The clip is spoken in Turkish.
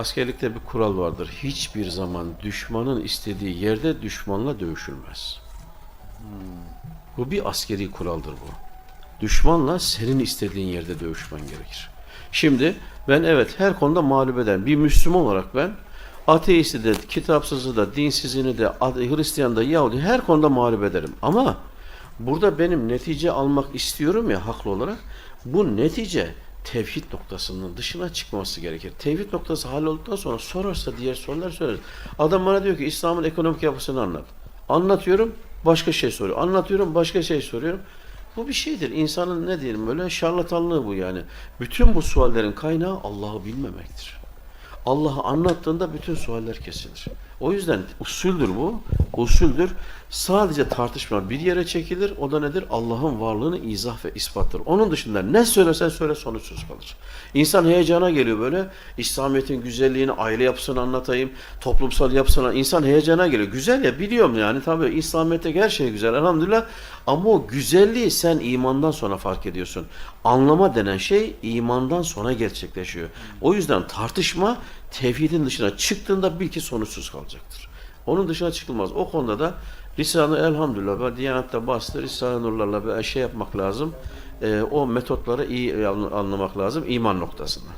Askerlikte bir kural vardır. Hiçbir zaman düşmanın istediği yerde düşmanla dövüşülmez. Bu bir askeri kuraldır bu. Düşmanla senin istediğin yerde dövüşmen gerekir. Şimdi ben evet her konuda mağlup eden bir Müslüman olarak ben ateisti de, kitapsızı da, dinsizini de, Hristiyan da, Yahudi her konuda mağlup ederim. Ama burada benim netice almak istiyorum ya haklı olarak. Bu netice tevhid noktasının dışına çıkması gerekir. Tevhid noktası hallolduktan sonra sorarsa diğer sorular sorar. Adam bana diyor ki İslam'ın ekonomik yapısını anlat. Anlatıyorum başka şey soruyor. Anlatıyorum başka şey soruyorum. Bu bir şeydir. İnsanın ne diyelim böyle şarlatanlığı bu yani. Bütün bu suallerin kaynağı Allah'ı bilmemektir. Allah'ı anlattığında bütün sualler kesilir. O yüzden usuldür bu. Usuldür. Sadece tartışma bir yere çekilir. O da nedir? Allah'ın varlığını izah ve ispattır. Onun dışında ne söylesen söyle sonuçsuz kalır. İnsan heyecana geliyor böyle. İslamiyet'in güzelliğini, aile yapısını anlatayım. Toplumsal yapısını. İnsan heyecana geliyor. Güzel ya biliyorum yani. Tabii İslamiyet'te her şey güzel. Elhamdülillah. Ama o güzelliği sen imandan sonra fark ediyorsun. Anlama denen şey imandan sonra gerçekleşiyor. O yüzden tartışma tevhidin dışına çıktığında bil ki sonuçsuz kalacaktır. Onun dışına çıkılmaz. O konuda da Risale-i Elhamdülillah ve Diyanet'te bastı Risale-i Nurlarla bir şey yapmak lazım. Ee, o metotları iyi anlamak lazım iman noktasında.